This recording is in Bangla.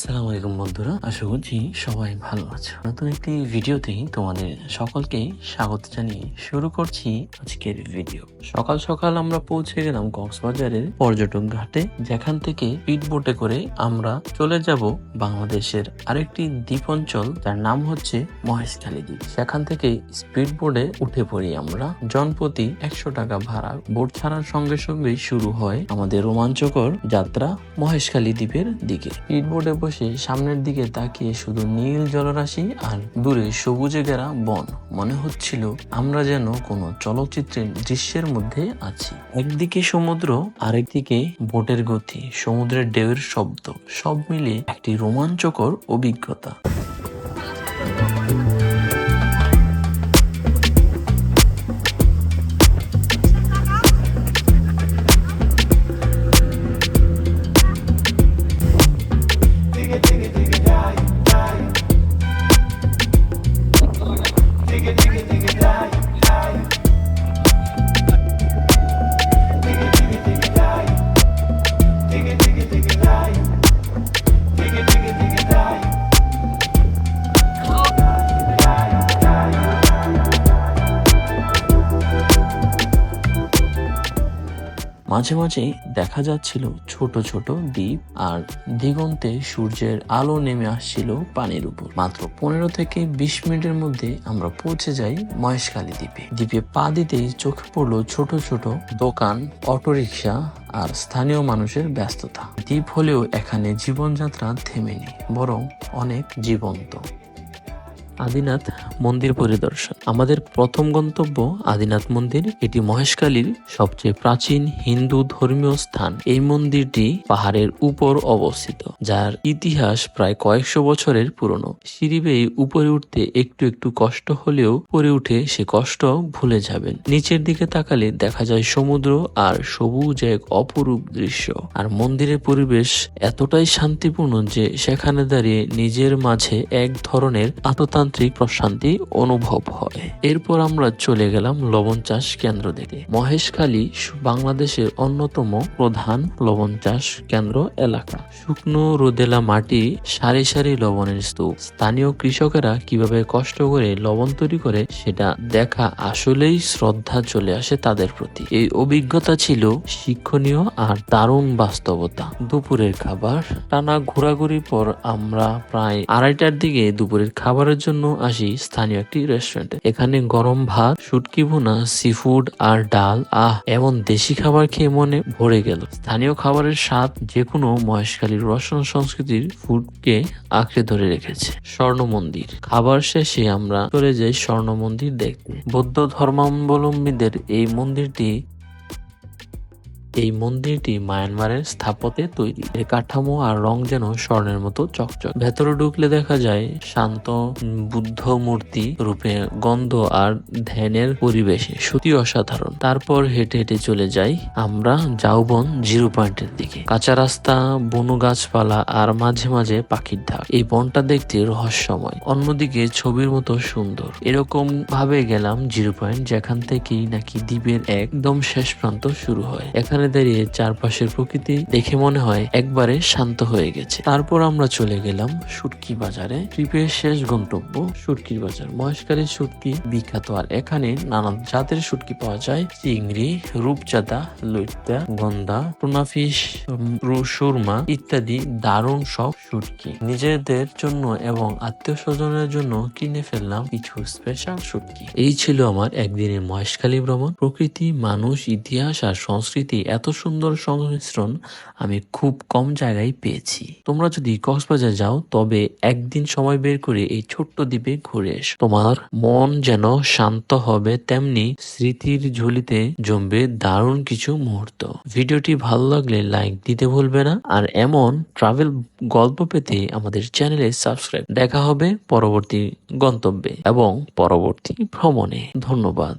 আসসালামু আলাইকুম বন্ধুরা, আশা করছি সবাই ভালো আছো। নতুন একটি ভিডিওতে তোমাদের সকলকে স্বাগত জানিয়ে শুরু করছি আজকের ভিডিও। সকাল সকাল আমরা পৌঁছে গেলাম কক্সবাজারের পর্যটক ঘাটে, যেখান থেকে স্পিড বোটে করে আমরা চলে যাব বাংলাদেশের আরেকটি দ্বীপ অঞ্চল যার নাম হচ্ছে মহেশখালী দ্বীপ। সেখান থেকে স্পিড বোর্ডে উঠে পড়ি আমরা। জনপ্রতি একশো টাকা ভাড়া। বোট ছাড়ার সঙ্গে সঙ্গেই শুরু হয় আমাদের রোমাঞ্চকর যাত্রা মহেশখালী দ্বীপের দিকে। স্পিড বোর্ডে বসে সামনের দিকে তাকিয়ে শুধু নীল জলরাশি আর দূরে সবুজে গেরা বন। মনে হচ্ছিল আমরা যেন কোনো চলচ্চিত্রের দৃশ্যের মধ্যে আছি। একদিকে সমুদ্র, আরেকদিকে বোটের গতি, সমুদ্রের ঢেউয়ের শব্দ, সব মিলিয়ে একটি রোমাঞ্চকর অভিজ্ঞতা। মাঝে মাঝে দেখা যাচ্ছিল ছোট ছোট দ্বীপ আর দিগন্তে সূর্যের আলো নেমে আসছিল পানির উপর। মাত্র পনেরো থেকে বিশ মিনিটের মধ্যে আমরা পৌঁছে যাই মহেশখালী দ্বীপে। দ্বীপে পা দিতেই চোখে পড়ল ছোট ছোট দোকান, অটোরিকশা আর স্থানীয় মানুষের ব্যস্ততা। দ্বীপ হলেও এখানে জীবনযাত্রা থেমে নেই বরং অনেক জীবন্ত। আদিনাথ মন্দির পরিদর্শন। আমাদের প্রথম গন্তব্য আদিনাথ মন্দির। এটি মহেশখালীর সবচেয়ে প্রাচীন হিন্দু ধর্মীয় স্থান। এই মন্দিরটি পাহাড়ের উপর অবস্থিত, যার ইতিহাস প্রায় কয়েকশো বছরের পুরনো। সিঁড়ি বেয়ে উপরে উঠতে একটু একটু কষ্ট হলেও পরে উঠে সে কষ্ট ভুলে যাবেন। নিচের দিকে তাকালে দেখা যায় সমুদ্র আর সবুজ এক অপরূপ দৃশ্য। আর মন্দিরের পরিবেশ এতটাই শান্তিপূর্ণ যে সেখানে দাঁড়িয়ে নিজের মাঝে এক ধরনের আততান্ত্রিক প্রশান্তি অনুভব হয়। এরপর আমরা চলে গেলাম লবণ চাষ কেন্দ্র দেখে। মহেশখালী বাংলাদেশের অন্যতম প্রধান লবণ চাষ কেন্দ্র এলাকা। শুকনো রোদেলা মাটি সারি সারি লবণের স্তূপ। স্থানীয় কৃষকেরা কীভাবে কষ্ট করে লবণ তৈরি করে সেটা দেখা আসলেই শ্রদ্ধা চলে আসে তাদের প্রতি। এই অভিজ্ঞতা ছিল শিক্ষণীয় আর দারুণ বাস্তবতা। দুপুরের খাবার। টানা ঘোরাঘুরির পর আমরা প্রায় আড়াইটার দিকে দুপুরের খাবারের জন্য আসি স্থানীয় একটি রেস্টুরেন্টে এখানে গরম ভাত, শুটকি ভুনা সি ফুড আর ডাল, আহ, এমন দেশি খাবার খেয়ে মনে ভরে গেল। স্থানীয় খাবারের স্বাদ যে কোনো মহেশখালীর রসন সংস্কৃতির ফুডকে আঁকড়ে ধরে রেখেছে। স্বর্ণ মন্দির। খাবার শেষে আমরা চলে যাই স্বর্ণ মন্দির দেখতে। বৌদ্ধ ধর্মাবলম্বীদের এই মন্দিরটি এই মন্দিরটি মায়ানমারের স্থাপত্যে তৈরি। এর কাঠামো আর রং যেন স্বর্ণের মতো চকচক। ভেতরে ঢুকলে দেখা যায় শান্ত বুদ্ধ মূর্তি রূপে গন্ধ আর ধ্যানের পরিবেশে। সত্যি অসাধারণ। তারপর হেঁটে হেঁটে চলে যাই আমরা জাউবন জিরো পয়েন্টের দিকে। কাঁচা রাস্তা, বনু গাছপালা আর মাঝে মাঝে পাখির ঢাক। এই বনটা দেখতে রহস্যময়। অন্যদিকে ছবির মতো সুন্দর। এরকম ভাবে গেলাম জিরো পয়েন্ট, যেখান থেকেই নাকি দ্বীপের একদম শেষ প্রান্ত শুরু হয়। এখানে দাঁড়িয়ে চারপাশের প্রকৃতি দেখে মনে হয় একবারে শান্ত হয়ে গেছে। তারপর আমরা চলে গেলাম সুটকি বাজারে। ট্রিপের শেষ গন্তব্য সুটকির বাজার। মহেশখালীর সুটকি বিখ্যাত, আর এখানে নানান জাতের সুটকি পাওয়া যায়। চিংড়ি, রূপচাঁদা লইত্যা গন্ধা টুনাফিশ সুরমা ইত্যাদি দারুণ সব সুটকি। নিজেদের জন্য এবং আত্মীয় স্বজনের জন্য কিনে ফেললাম কিছু স্পেশাল সুটকি। এই ছিল আমার একদিনের মহেশখালী ভ্রমণ। প্রকৃতি, মানুষ, ইতিহাস আর সংস্কৃতি এত সুন্দর সংমিশ্রণ আমি খুব কম জায়গায় পেয়েছি। তোমরা যদি কক্সবাজার যাও, তবে একদিন সময় বের করে এই ছোট্ট দ্বীপে ঘুরে এসো। তোমার মন যেন শান্ত হবে, তেমনি স্মৃতির ঝুলিতে জমবে দারুণ কিছু মুহূর্ত। ভিডিওটি ভালো লাগলে লাইক দিতে ভুলবে না, আর এমন ট্রাভেল গল্প পেতে আমাদের চ্যানেলে সাবস্ক্রাইব। দেখা হবে পরবর্তী গন্তব্যে এবং পরবর্তী ভ্রমণে। ধন্যবাদ।